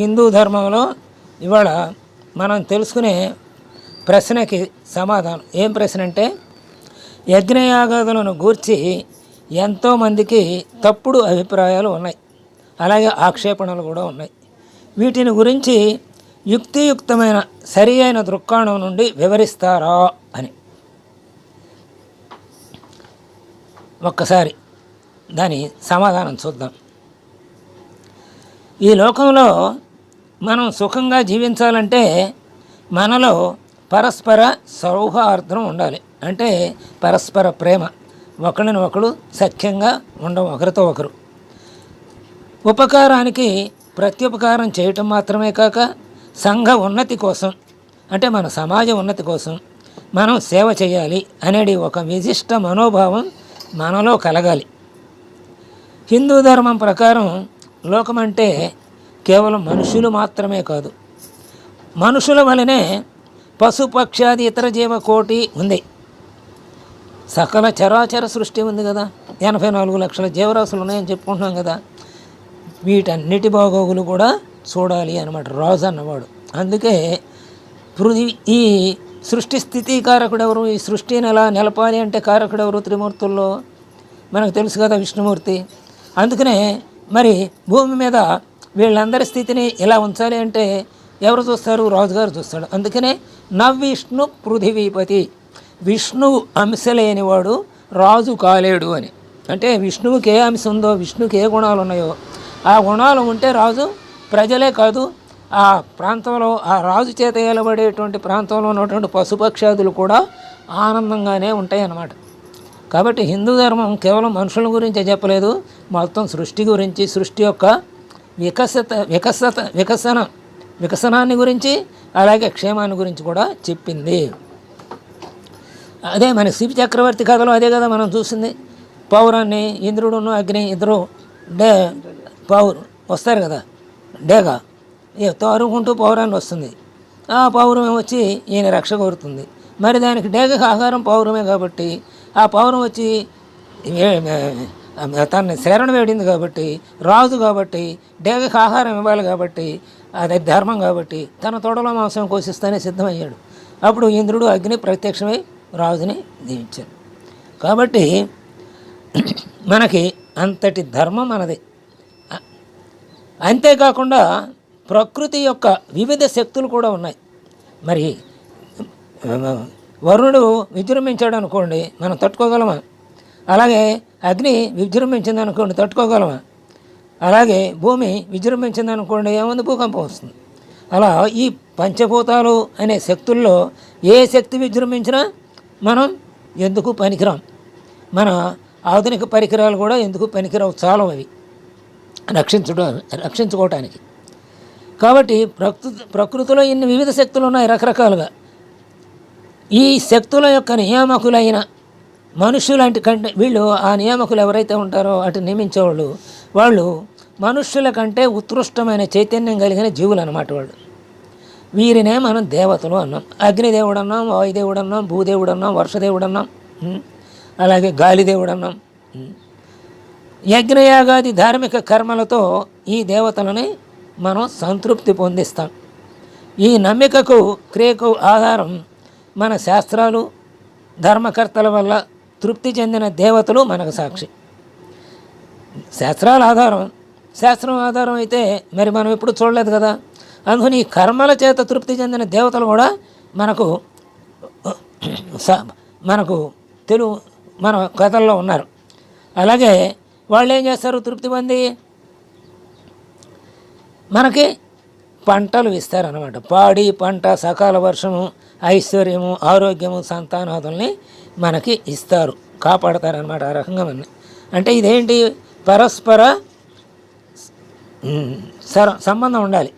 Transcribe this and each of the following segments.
హిందూ ధర్మంలో ఇవాళ మనం తెలుసుకునే ప్రశ్నకి సమాధానం. ఏం ప్రశ్న అంటే యజ్ఞయాగాదులను గూర్చి ఎంతోమందికి తప్పుడు అభిప్రాయాలు ఉన్నాయి. అలాగే ఆక్షేపణలు కూడా ఉన్నాయి. వీటిని గురించి యుక్తియుక్తమైన సరి అయిన దృక్కోణం నుండి వివరిస్తారా అని. ఒక్కసారి దాని సమాధానం చూద్దాం. ఈ లోకంలో మనం సుఖంగా జీవించాలంటే మనలో పరస్పర సౌహార్దం ఉండాలి. అంటే పరస్పర ప్రేమ. ఒకరిని ఒకరు సఖ్యంగా ఉండం ఒకరితో ఒకరు. ఉపకారానికి ప్రత్యుపకారం చేయటం మాత్రమే కాక సంఘ ఉన్నతి కోసం అంటే మన సమాజ ఉన్నతి కోసం మనం సేవ చేయాలి అనేది ఒక విశిష్ట మనోభావం మనలో కలగాలి. హిందూ ధర్మం ప్రకారం లోకం అంటే కేవలం మనుషులు మాత్రమే కాదు. మనుషుల వలనే పశుపక్షాది ఇతర జీవకోటి ఉంది. సకల చరాచర సృష్టి ఉంది కదా. ఎనభై నాలుగు లక్షల జీవరాశులు ఉన్నాయని చెప్పుకుంటున్నాం కదా. వీటన్నిటి బాగోగులు కూడా చూడాలి అనమాట రాజు అన్నవాడు. అందుకే పృథివీ ఈ సృష్టి స్థితి కారకుడు ఎవరు ఈ సృష్టిని ఎలా నిలపాలి అంటే కారకుడెవరు త్రిమూర్తుల్లో? మనకు తెలుసు కదా విష్ణుమూర్తి. అందుకనే మరి భూమి మీద వీళ్ళందరి స్థితిని ఎలా ఉంచాలి అంటే ఎవరు చూస్తారు? రాజుగారు చూస్తాడు. అందుకనే నవ్విష్ణు పృథివీపతి విష్ణువు అంశ లేనివాడు రాజు కాలేడు అని. అంటే విష్ణువుకి ఏ అంశం ఉందో విష్ణువుకి ఏ గుణాలు ఉన్నాయో ఆ గుణాలు ఉంటే రాజు ప్రజలే కాదు ఆ ప్రాంతంలో ఆ రాజు చేత ఏలబడేటువంటి ప్రాంతంలో ఉన్నటువంటి పశుపక్షాదులు కూడా ఆనందంగానే ఉంటాయి అన్నమాట కాబట్టి హిందూ ధర్మం కేవలం మనుషుల గురించే చెప్పలేదు మొత్తం సృష్టి గురించి సృష్టి యొక్క వికసిత వికసత వికసన వికసనాన్ని గురించి అలాగే క్షేమాన్ని గురించి కూడా చెప్పింది. అదే మన శివ చక్రవర్తి కథలో అదే కదా మనం చూసింది. పౌరాన్ని ఇంద్రుడును అగ్ని ఇద్దరు డే పౌరు వస్తారు కదా డేగా. ఏ తోరుకుంటూ పౌరాన్ని వస్తుంది. ఆ పౌరమే వచ్చి ఈయన రక్ష కోరుతుంది. మరి దానికి డేగకు ఆహారం పౌరమే కాబట్టి ఆ పౌరం వచ్చి తన ఏ- శరణ వేడింది కాబట్టి రాజు కాబట్టి డేగకు ఆహారం ఇవ్వాలి కాబట్టి అది ధర్మం కాబట్టి తన తోటలో మాంసం కోసిస్తానే సిద్ధమయ్యాడు. అప్పుడు ఇంద్రుడు అగ్ని ప్రత్యక్షమై రాజుని దీవించాడు. కాబట్టి మనకి అంతటి ధర్మం మనది అంతేకాకుండా ప్రకృతి యొక్క వివిధ శక్తులు కూడా ఉన్నాయి. మరి వరుణుడు విజృంభించాడు అనుకోండి మనం తట్టుకోగలమా? అలాగే అగ్ని విజృంభించింది అనుకోండి తట్టుకోగలమా? అలాగే భూమి విజృంభించింది అనుకోండి ఏముంది? భూకంపం వస్తుంది. అలా ఈ పంచభూతాలు అనే శక్తుల్లో ఏ శక్తి విజృంభించినా మనం ఎందుకు పనికిరాం? మన ఆధునిక పరికరాలు కూడా ఎందుకు పనికిరావు? చాలా అవి. రక్షించడం రక్షించుకోవటానికి. కాబట్టి ప్రకృతి ప్రకృతిలో ఇన్ని వివిధ శక్తులు ఉన్నాయి రకరకాలుగా. ఈ శక్తుల యొక్క నియామకులైన మనుషులంటి కంటే వీళ్ళు ఆ నియామకులు ఎవరైతే ఉంటారో అటు నియమించేవాళ్ళు వాళ్ళు మనుష్యుల కంటే ఉత్కృష్టమైన చైతన్యం కలిగిన జీవులు అన్నమాట వాళ్ళు. వీరినే మనం దేవతలు అన్నాం. అగ్నిదేవుడు అన్నాం వాయుదేవుడు అన్నాం భూదేవుడు అన్నాం వర్షదేవుడు అన్నాం అలాగే గాలిదేవుడు అన్నాం యజ్ఞయాగాది ధార్మిక కర్మలతో ఈ దేవతలని మనం సంతృప్తి పొందిస్తాం. ఈ నమ్మికకు క్రియకు ఆధారం మన శాస్త్రాలు ధర్మకర్తల వల్ల తృప్తి చెందిన దేవతలు మనకు సాక్షి. శాస్త్రాల ఆధారం శాస్త్రం ఆధారం అయితే మరి మనం ఎప్పుడు చూడలేదు కదా? అందుకని ఈ కర్మల చేత తృప్తి చెందిన దేవతలు కూడా మనకు మనకు తెలుగు మన కథల్లో ఉన్నారు. అలాగే వాళ్ళు ఏం చేస్తారు? తృప్తి పొంది మనకి పంటలు ఇస్తారనమాట పాడి పంట సకాల వర్షము ఐశ్వర్యము ఆరోగ్యము సంతానాదుల్ని మనకి ఇస్తారు. కాపాడతారనమాట ఆ రకంగా మన. అంటే ఇదేంటి? పరస్పర సర సంబంధం ఉండాలి.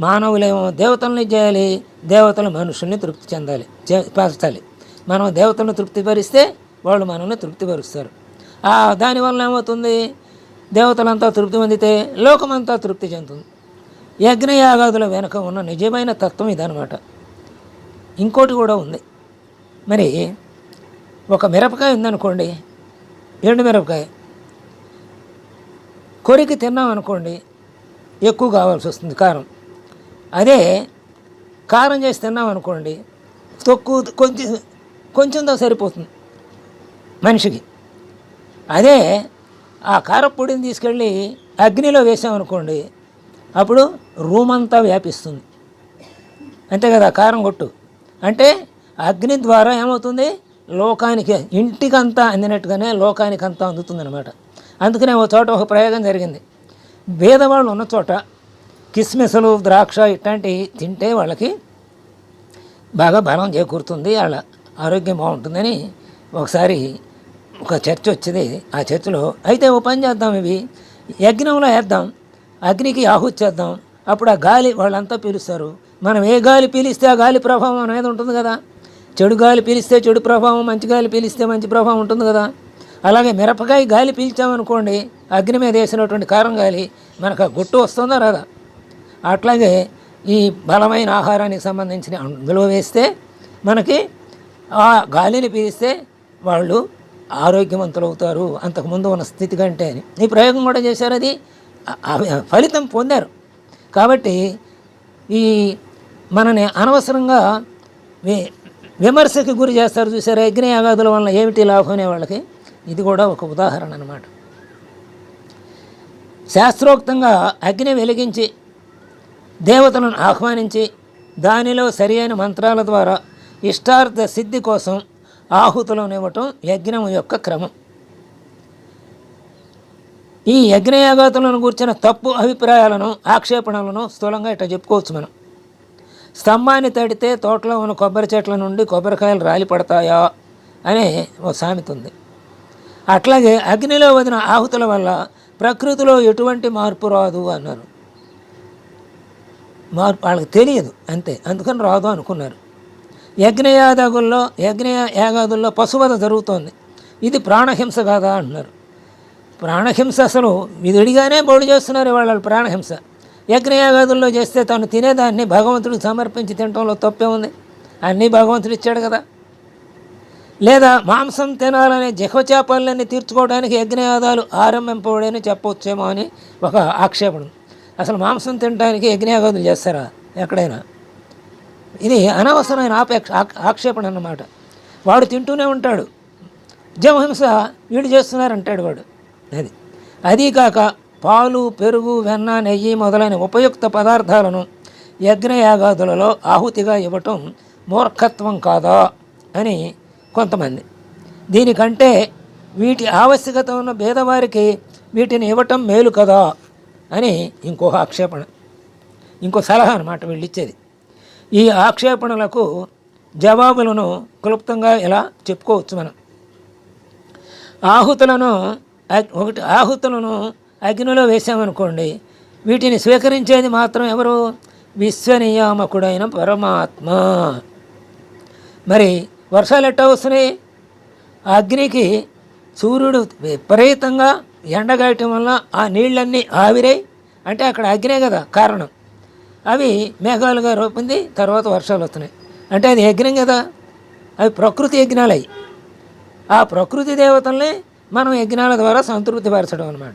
మానవులేమో దేవతల్ని చేయాలి దేవతలు మనుషుల్ని తృప్తి చెందాలి చే- పరచాలి. మనం దేవతలను తృప్తిపరిస్తే వాళ్ళు మనల్ని తృప్తిపరుస్తారు. ఆ దానివల్ల ఏమవుతుంది? దేవతలంతా తృప్తి పొందితే లోకమంతా తృప్తి చెందుతుంది. యజ్ఞయాగాదుల వెనుక ఉన్న నిజమైన తత్వం ఇదనమాట ఇంకోటి కూడా ఉంది. మరి ఒక మిరపకాయ ఉందనుకోండి ఎండు మిరపకాయ. కొరికి తిన్నాం అనుకోండి ఎక్కువ కావాల్సి వస్తుంది కారం. అదే కారం చేసి తిన్నాం అనుకోండి తక్కువ కొంచెం కొంచెంతో సరిపోతుంది మనిషికి. అదే ఆ కారపొడిని తీసుకెళ్ళి అగ్నిలో వేసామనుకోండి అప్పుడు రూమ్ అంతా వ్యాపిస్తుంది. అంతే కదా కారం కొట్టు అంటే అగ్ని ద్వారా ఏమవుతుంది? లోకానికి ఇంటికంతా అందినట్టుగానే లోకానికి అంతా అందుతుంది అనమాట అందుకనే ఒక చోట ఒక ప్రయోగం జరిగింది. భేదవాళ్ళు ఉన్న చోట కిస్మిసలు ద్రాక్ష ఇట్లాంటివి తింటే వాళ్ళకి బాగా బలం చేకూరుతుంది వాళ్ళ ఆరోగ్యం బాగుంటుందని ఒకసారి ఒక చర్చ వచ్చింది ఆ చర్చలో. అయితే ఓ పని చేద్దాం ఇవి. యజ్ఞంలో వేద్దాం అగ్నికి ఆహుతి చేద్దాం. అప్పుడు ఆ గాలి వాళ్ళంతా పీలుస్తారు. మనం ఏ గాలి పీలిస్తే ఆ గాలి ప్రభావం అనేది ఉంటుంది కదా. చెడు గాలి పీలిస్తే చెడు ప్రభావం మంచి గాలి పీలిస్తే మంచి ప్రభావం ఉంటుంది కదా. అలాగే మిరపకాయ గాలి పీల్చామనుకోండి అగ్ని మీద వేసినటువంటి కారం గాలి మనకు ఆ గుట్టు వస్తుందా రాదా? అట్లాగే ఈ బలమైన ఆహారానికి సంబంధించిన అందులో వేస్తే మనకి ఆ గాలిని పీలిస్తే వాళ్ళు ఆరోగ్యవంతులు అవుతారు. అంతకుముందు ఉన్న స్థితి కంటే అని. ఈ ప్రయోగం కూడా చేశారు అది. ఫలితం పొందారు. కాబట్టి ఈ మనని అనవసరంగా విమర్శకి గురి చేస్తారు చూసారా? అగ్నియాగాదుల వలన ఏమిటి లాభం అనే వాళ్ళకి ఇది కూడా ఒక ఉదాహరణ అన్నమాట. శాస్త్రోక్తంగా అగ్ని వెలిగించి దేవతలను ఆహ్వానించి దానిలో సరియైన మంత్రాల ద్వారా ఇష్టార్థ సిద్ధి కోసం ఆహుతులను ఇవ్వటం యజ్ఞం యొక్క క్రమం. ఈ యజ్ఞయాగాతులను కూర్చిన తప్పు అభిప్రాయాలను ఆక్షేపణలను స్థూలంగా ఇట్లా చెప్పుకోవచ్చు మనం. స్తంభాన్ని తడితే తోటలో ఉన్న కొబ్బరి చెట్ల నుండి కొబ్బరికాయలు రాలి పడతాయా అనే ఓ సామెత ఉంది. అట్లాగే అగ్నిలో వదిన ఆహుతుల వల్ల ప్రకృతిలో ఎటువంటి మార్పు రాదు అన్నారు. మార్పు వాళ్ళకి తెలియదు అంతే అందుకని రాదు అనుకున్నారు. యజ్ఞయాదగుల్లో యజ్ఞ యాగాదుల్లో పశువధ జరుగుతోంది. ఇది ప్రాణహింస కాదా అంటున్నారు ప్రాణహింస అసలు విధుడిగానే బోడి చేస్తున్నారు వాళ్ళ ప్రాణహింస. యజ్ఞయాగాదుల్లో చేస్తే తను తినేదాన్ని భగవంతుడికి సమర్పించి తినటంలో తప్పే ఉంది. అన్నీ భగవంతుడు ఇచ్చాడు కదా. లేదా మాంసం తినాలనే జహచాపాలన్నీ తీర్చుకోవడానికి యజ్ఞయాగాలు ఆరంభింపబడని చెప్పవచ్చేమో అని ఒక ఆక్షేపణ. అసలు మాంసం తినడానికి యజ్ఞయాగాదులు చేస్తారా? ఎక్కడైనా. ఇది అనవసరమైన ఆపేక్ష ఆక్షేపణ అన్నమాట. వాడు తింటూనే ఉంటాడు. జమహింస వీడు చేస్తున్నారంటాడు వాడు. అది. అదీ కాక పాలు పెరుగు వెన్న నెయ్యి మొదలైన ఉపయుక్త పదార్థాలను యజ్ఞయాగాదులలో ఆహుతిగా ఇవ్వటం మూర్ఖత్వం కాదా అని కొంతమంది. దీనికంటే వీటి ఆవశ్యకత ఉన్న భేదవారికి వీటిని ఇవ్వటం మేలు కదా అని ఇంకో ఆక్షేపణ ఇంకో సలహా అనమాట వీళ్ళు ఇచ్చేది ఈ ఆక్షేపణలకు జవాబులను క్లుప్తంగా ఇలా చెప్పుకోవచ్చు మనం. ఆహుతులను ఒకటి ఆహుతులను అగ్నిలో వేసామనుకోండి వీటిని స్వీకరించేది మాత్రం ఎవరు? విశ్వనియామకుడైన పరమాత్మ. మరి వర్షాలు ఎట్టా వస్తున్నాయి? అగ్నికి సూర్యుడు విపరీతంగా ఎండగాయటం వల్ల ఆ నీళ్ళన్నీ ఆవిరై అంటే అక్కడ అగ్నే కదా కారణం. అవి మేఘాలుగా రూపింది తర్వాత వర్షాలు వస్తున్నాయి. అంటే అది యజ్ఞం కదా. అవి ప్రకృతి యజ్ఞాలు అవి ఆ ప్రకృతి దేవతల్ని మనం యజ్ఞాల ద్వారా సంతృప్తి పరచడం అనమాట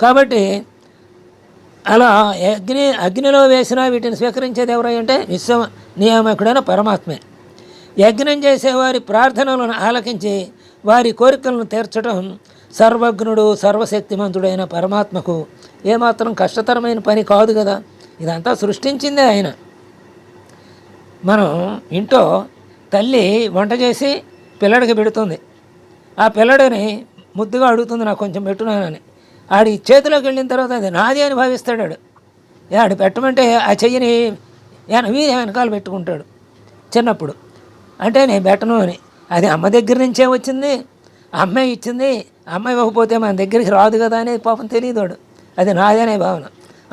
కాబట్టి అలా అగ్ని అగ్నిలో వేసిన వీటిని స్వీకరించేది ఎవరై అంటే విశ్వ నియామకుడైన పరమాత్మే. యజ్ఞం చేసేవారి ప్రార్థనలను ఆలకించి వారి కోరికలను తీర్చడం సర్వజ్ఞుడు సర్వశక్తిమంతుడైన పరమాత్మకు ఏమాత్రం కష్టతరమైన పని కాదు కదా. ఇదంతా సృష్టించిందే ఆయన. మనం ఇంట్లో తల్లి వంట చేసి పిల్లడికి పెడుతుంది. ఆ పిల్లడిని ముద్దుగా అడుగుతుంది నాకు కొంచెం పెట్టున్నానని ఆడి చేతిలోకి వెళ్ళిన తర్వాత అది నాది అని భావిస్తాడు ఆడు పెట్టమంటే ఆ చెయ్యిని ఏన మీద వెనకాల పెట్టుకుంటాడు చిన్నప్పుడు. అంటే నేను పెట్టను అని. అది అమ్మ దగ్గర నుంచే వచ్చింది. అమ్మాయి ఇచ్చింది. అమ్మాయి ఇవ్వకపోతే మన దగ్గరికి రాదు కదా అనేది పాపం తెలియదోడు అది నాదనే అనే భావన.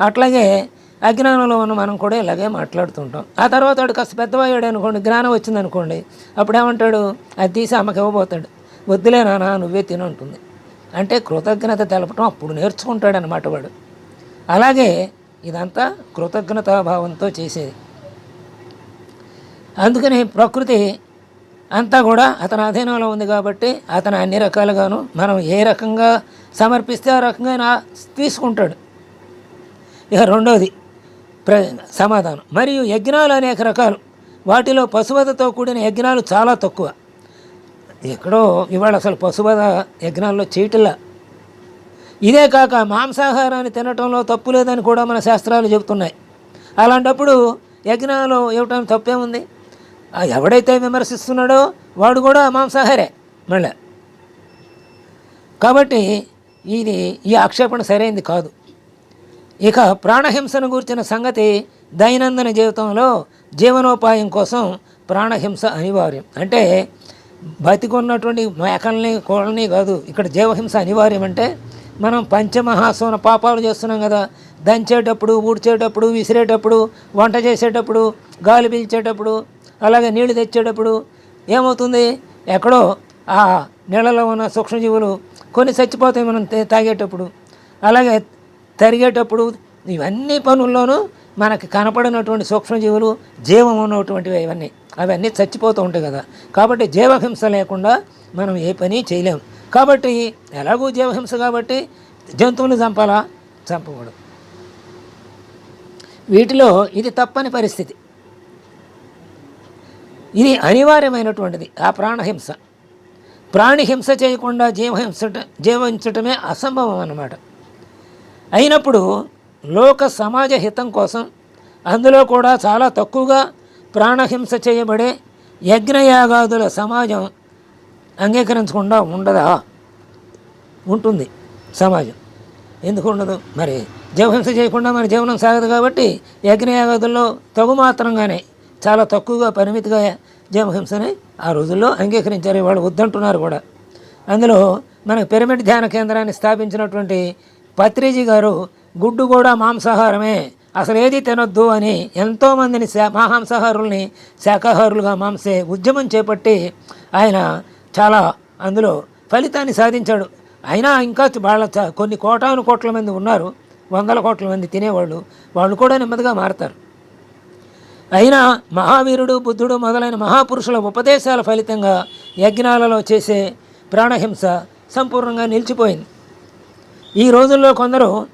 అట్లాగే అజ్ఞానంలో ఉన్న మనం కూడా ఇలాగే మాట్లాడుతుంటాం. ఆ తర్వాత వాడు కాస్త పెద్దవాడు అనుకోండి జ్ఞానం వచ్చింది అనుకోండి అప్పుడు ఏమంటాడు అది తీసి అమ్మకి ఇవ్వబోతాడు. వద్దులే నాన్న నువ్వే తినంటుంది అంటే కృతజ్ఞత తెలపటం అప్పుడు నేర్చుకుంటాడు అనమాట వాడు. అలాగే ఇదంతా కృతజ్ఞతాభావంతో చేసేది. అందుకని ప్రకృతి అంతా కూడా అతని అధీనంలో ఉంది కాబట్టి అతను అన్ని రకాలుగాను మనం ఏ రకంగా సమర్పిస్తే ఆ రకంగా తీసుకుంటాడు. ఇక రెండవది ప్ర సమాధానం. మరియు యజ్ఞాలు అనేక రకాలు. వాటిలో పశువతతో కూడిన యజ్ఞాలు చాలా తక్కువ. ఎక్కడో ఇవాళ అసలు పశువధ యజ్ఞాల్లో చేయటంలా ఇదే కాక మాంసాహారాన్ని తినటంలో తప్పు లేదని కూడా మన శాస్త్రాలు చెబుతున్నాయి. అలాంటప్పుడు యజ్ఞాలు ఇవ్వటం తప్పేముంది ఎవడైతే విమర్శిస్తున్నాడో వాడు కూడా మాంసాహారే మళ్ళీ. కాబట్టి ఇది ఈ ఆక్షేపణ సరైంది కాదు. ఇక ప్రాణహింసను గురించిన సంగతి దైనందిన జీవితంలో జీవనోపాయం కోసం ప్రాణహింస అనివార్యం. అంటే బతికున్నటువంటి మేకల్ని కోళ్ళని కాదు. ఇక్కడ జీవహింస అనివార్యం అంటే మనం పంచమహాసన పాపాలు చేస్తున్నాం కదా. దంచేటప్పుడు ఊడ్చేటప్పుడు విసిరేటప్పుడు వంట చేసేటప్పుడు గాలి పీల్చేటప్పుడు అలాగే నీళ్ళు తెచ్చేటప్పుడు ఏమవుతుంది? ఎక్కడో ఆ నీళ్ళలో ఉన్న సూక్ష్మజీవులు కొన్ని చచ్చిపోతాయి మనం తాగేటప్పుడు. అలాగే తరిగేటప్పుడు ఇవన్నీ పనుల్లోనూ మనకి కనపడినటువంటి సూక్ష్మజీవులు జీవం ఉన్నటువంటివి ఇవన్నీ. అవన్నీ చచ్చిపోతూ ఉంటాయి కదా. కాబట్టి జీవహింస లేకుండా మనం ఏ పని చేయలేము కాబట్టి ఎలాగూ జీవహింస కాబట్టి జంతువులు చంపాలా? చంపకూడదు. వీటిలో ఇది తప్పని పరిస్థితి. ఇది అనివార్యమైనటువంటిది ఆ ప్రాణహింస. ప్రాణిహింస చేయకుండా జీవహింసట జీవించటమే అసంభవం అన్నమాట. అయినప్పుడు లోక సమాజ హితం కోసం అందులో కూడా చాలా తక్కువగా ప్రాణహింస చేయబడే యజ్ఞయాగాదుల సమాజం అంగీకరించకుండా ఉండదా? ఉంటుంది సమాజం. ఎందుకు ఉండదు? మరి జీవహింస చేయకుండా మన జీవనం సాగదు కాబట్టి యజ్ఞయాగాదుల్లో తగుమాత్రంగానే చాలా తక్కువగా పరిమితిగా జీవహింసని ఆ రోజుల్లో అంగీకరించారు. వాళ్ళు వద్దంటున్నారు కూడా. అందులో మనకు పిరమిడ్ ధ్యాన కేంద్రాన్ని స్థాపించినటువంటి పత్రిజీ గారు గుడ్డు కూడా మాంసాహారమే అసలు ఏది తినొద్దు అని ఎంతోమందిని శా మాంసాహారుల్ని శాకాహారులుగా మాంసే ఉద్యమం చేపట్టి ఆయన చాలా అందులో ఫలితాన్ని సాధించాడు. అయినా ఇంకా వాళ్ళ చ- కొన్ని కోటాను కోట్ల మంది ఉన్నారు. వందల కోట్ల మంది తినేవాళ్ళు. వాళ్ళు కూడా నెమ్మదిగా మారతారు. అయినా మహావీరుడు బుద్ధుడు మొదలైన మహాపురుషుల ఉపదేశాల ఫలితంగా యజ్ఞాలలో చేసే ప్రాణహింస సంపూర్ణంగా నిలిచిపోయింది. ఈ రోజుల్లో కొందరు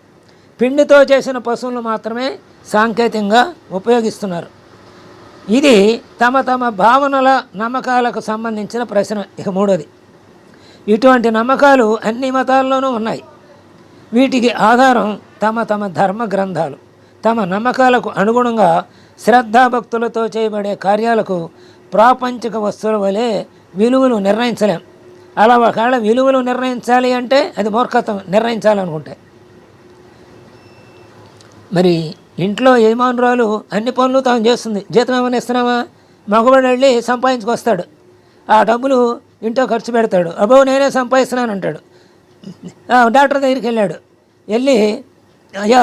పిండితో చేసిన పశువులు మాత్రమే సాంకేతికంగా ఉపయోగిస్తున్నారు. ఇది తమ తమ భావనల నమ్మకాలకు సంబంధించిన ప్రశ్న. ఇక మూడోది ఇటువంటి నమ్మకాలు అన్ని మతాల్లోనూ ఉన్నాయి. వీటికి ఆధారం తమ తమ ధర్మ గ్రంథాలు. తమ నమ్మకాలకు అనుగుణంగా శ్రద్ధాభక్తులతో చేయబడే కార్యాలకు ప్రాపంచిక వస్తువుల వలె విలువలు నిర్ణయించలేం. అలా ఒకవేళ విలువలు నిర్ణయించాలి అంటే అది మూర్ఖత్వం నిర్ణయించాలనుకుంటే. మరి ఇంట్లో యజమానురాలు అన్ని పనులు తాను చేస్తుంది. జీతం ఏమైనా ఇస్తున్నామా మగవాడు వెళ్ళి సంపాదించుకొస్తాడు. ఆ డబ్బులు ఇంట్లో ఖర్చు పెడతాడు. అబ్బో నేనే సంపాదిస్తున్నాను అంటాడు డాక్టర్ దగ్గరికి వెళ్ళాడు. వెళ్ళి అయ్యా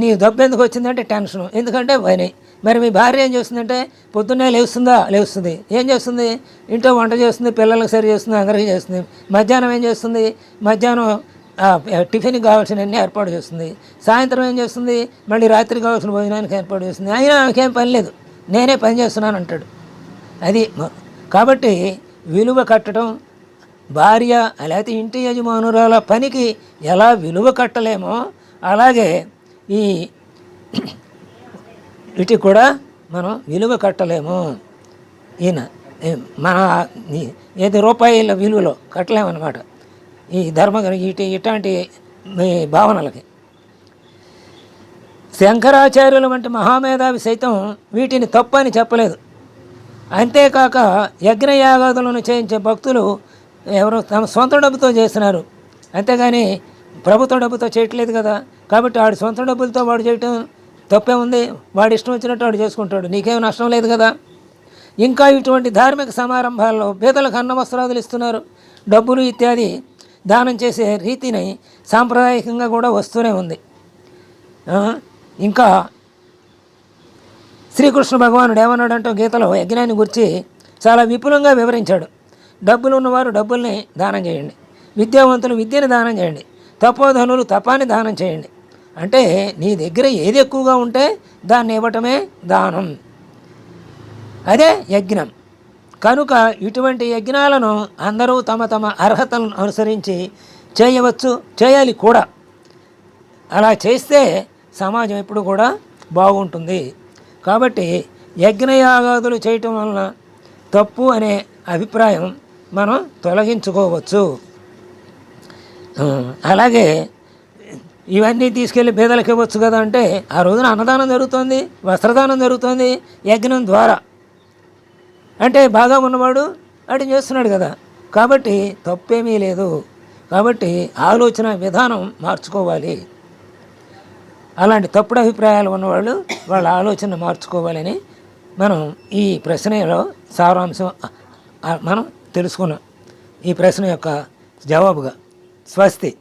నీ డబ్బు ఎందుకు వచ్చిందంటే టెన్షన్. ఎందుకంటే పని మరి మీ భార్య ఏం చేస్తుందంటే పొద్దున్నే లేస్తుందా? లేస్తుంది. ఏం చేస్తుంది? ఇంట్లో వంట చేస్తుంది పిల్లలకు సరి చేస్తుంది అందరికీ చేస్తుంది. మధ్యాహ్నం ఏం చేస్తుంది? మధ్యాహ్నం టిఫిన్ టిఫిన్కి ఏర్పాటు చేస్తుంది. సాయంత్రం ఏం చేస్తుంది? మళ్ళీ రాత్రి కావాల్సిన భోజనానికి ఏర్పాటు చేస్తుంది. అయినా ఆమెకేం పని లేదు. నేనే పని చేస్తున్నాను అంటాడు. అది కాబట్టి విలువ కట్టడం భార్య లేకపోతే ఇంటి యజమానురాల పనికి ఎలా విలువ కట్టలేమో అలాగే ఈ వీటికి కూడా మనం విలువ కట్టలేము. ఈయన మన ఏది రూపాయల విలువలో కట్టలేమన్నమాట. ఈ ధర్మ ఇటు ఇట్లాంటి భావనలకి. శంకరాచార్యుల వంటి మహామేధావి సైతం వీటిని తప్పని చెప్పలేదు. అంతేకాక యజ్ఞయాగాదులను చేయించే భక్తులు ఎవరు తమ సొంత డబ్బుతో చేస్తున్నారు. అంతేగాని ప్రభుత్వ డబ్బుతో చేయట్లేదు కదా. కాబట్టి ఆడు సొంత డబ్బులతో వాడు చేయటం తప్పే ఉంది. వాడు ఇష్టం వచ్చినట్టు వాడు చేసుకుంటాడు. నీకేం నష్టం లేదు కదా. ఇంకా ఇటువంటి ధార్మిక సమారంభాల్లో పేదలకు అన్న వస్త్రాదులు ఇస్తున్నారు. డబ్బులు ఇత్యాది దానం చేసే రీతిని సాంప్రదాయకంగా కూడా వస్తూనే ఉంది. ఇంకా శ్రీకృష్ణ భగవానుడు ఏమన్నాడంటో గీతలో యజ్ఞాన్ని గురించి చాలా విపులంగా వివరించాడు. డబ్బులు ఉన్నవారు డబ్బుల్ని దానం చేయండి. విద్యావంతులు విద్యని దానం చేయండి. తపోధనులు తపాన్ని దానం చేయండి. అంటే నీ దగ్గర ఏది ఎక్కువగా ఉంటే దాన్ని ఇవ్వటమే దానం. అదే యజ్ఞం. కనుక ఇటువంటి యజ్ఞాలను అందరూ తమ తమ అర్హతలను అనుసరించి చేయవచ్చు చేయాలి కూడా. అలా చేస్తే సమాజం ఎప్పుడు కూడా బాగుంటుంది. కాబట్టి యజ్ఞయాగాదులు చేయటం వలన తప్పు అనే అభిప్రాయం మనం తొలగించుకోవచ్చు. అలాగే ఇవన్నీ తీసుకెళ్ళి పేదలకు ఇవ్వచ్చు కదా అంటే ఆ రోజున అన్నదానం జరుగుతుంది వస్త్రదానం జరుగుతుంది యజ్ఞం ద్వారా. అంటే బాగా ఉన్నవాడు అటు చేస్తున్నాడు కదా. కాబట్టి తప్పేమీ లేదు. కాబట్టి ఆలోచన విధానం మార్చుకోవాలి. అలాంటి తప్పుడు అభిప్రాయాలు ఉన్నవాళ్ళు వాళ్ళ ఆలోచన మార్చుకోవాలని మనం ఈ ప్రశ్నలో సారాంశం మనం తెలుసుకున్నాం. ఈ ప్రశ్న యొక్క జవాబుగా స్వస్తి.